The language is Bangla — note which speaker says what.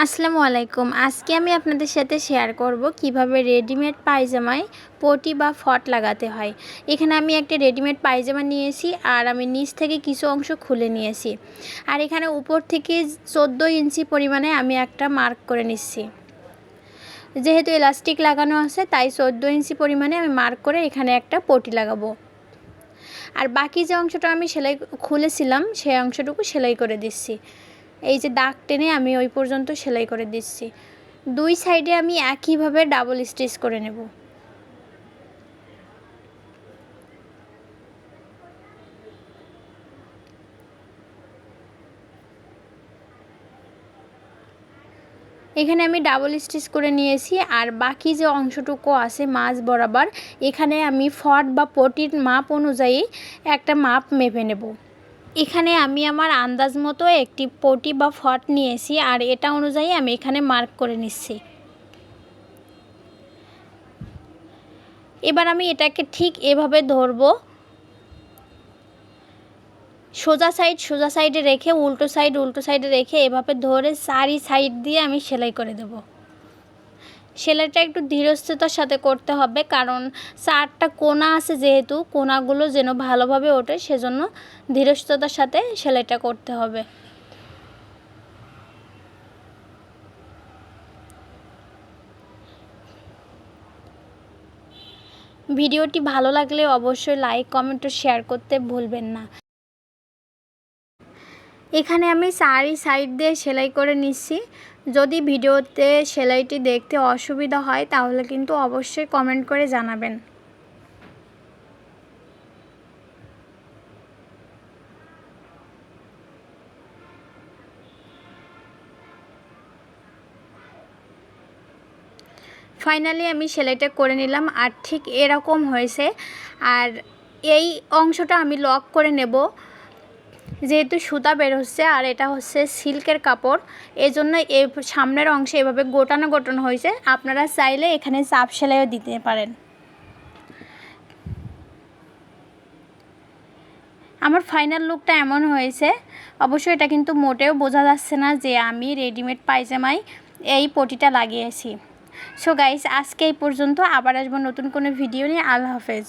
Speaker 1: আসসালামু আলাইকুম। আজকে আমি আপনাদের সাথে শেয়ার করব কীভাবে রেডিমেড পায়জামায় পটি বা ফট লাগাতে হয়। এখানে আমি একটা রেডিমেড পায়জামা নিয়েছি আর আমি নিচ থেকে কিছু অংশ খুলে নিয়েছি। আর এখানে উপর থেকে চোদ্দ ইঞ্চি পরিমাণে আমি একটা মার্ক করে নিচ্ছি। যেহেতু এলাস্টিক লাগানো আছে, তাই চোদ্দ ইঞ্চি পরিমাণে আমি মার্ক করে এখানে একটা পটি লাগাবো। আর বাকি যে অংশটা আমি সেলাই খুলেছিলাম, সেই অংশটুকু সেলাই করে দিচ্ছি। এই যে দাগ টেনে আমি ওই পর্যন্ত সেলাই করে দিচ্ছি। দুই সাইডে আমি একইভাবে ডাবল স্টিচ করে নেব। এখানে আমি ডাবল স্টিচ করে নিয়েছি আর বাকি যে অংশটুকু আছে মাছ বরাবর, এখানে আমি ফট বা পটির মাপ অনুযায়ী একটা মাপ মেপে নেব। এখানে আমি আমার আন্দাজ মতো একটি পটি বা ফট নিয়েছি, আর এটা অনুযায়ী আমি এখানে মার্ক করে নিচ্ছি। এবার আমি এটাকে ঠিক এভাবে ধরবো। সোজা সাইড সোজা সাইডে রেখে, উল্টো সাইড উল্টো সাইডে রেখে এভাবে ধরে চারি সাইড দিয়ে আমি সেলাই করে দেবো। সেলাইটা একটু ধীরস্থতার সাথে করতে হবে, কারণ চারটা কোনা আছে যেহেতু, কোনাগুলো যেন ভালোভাবে ওঠে, সেজন্য ধীরস্থতার সাথে সেলাইটা করতে হবে। ভিডিওটি ভালো লাগলে অবশ্যই লাইক, কমেন্ট ও শেয়ার করতে ভুলবেন না। এখানে আমি চারি সাইড দিয়ে সেলাই করে নিচ্ছি। যদি ভিডিওতে সেলাইটি দেখতে অসুবিধা হয়, তাহলে কিন্তু অবশ্যই কমেন্ট করে জানাবেন। ফাইনালি আমি সেলাইটা করে নিলাম, আর ঠিক এরকম হয়েছে। আর এই অংশটা আমি লক করে নেব। যেহেতু সুতা বের হচ্ছে আর এটা হচ্ছে সিল্কের কাপড় এই জন্য এই সামনের অংশে এভাবে গোটানো গোটানো হয়েছে। আপনারা চাইলে এখানে চাপ সেলাইও দিতে পারেন। আমার ফাইনাল লুকটা এমন হয়েছে অবশ্যই এটা কিন্তু মোটেও বোঝা যাচ্ছে না যে আমি রেডিমেড পায়জামায় এই পটিটা লাগিয়েছি। সো গাইস আজকে এই পর্যন্ত আবার আসব নতুন কোনো ভিডিও নিয়ে। আল্লাহ হাফেজ।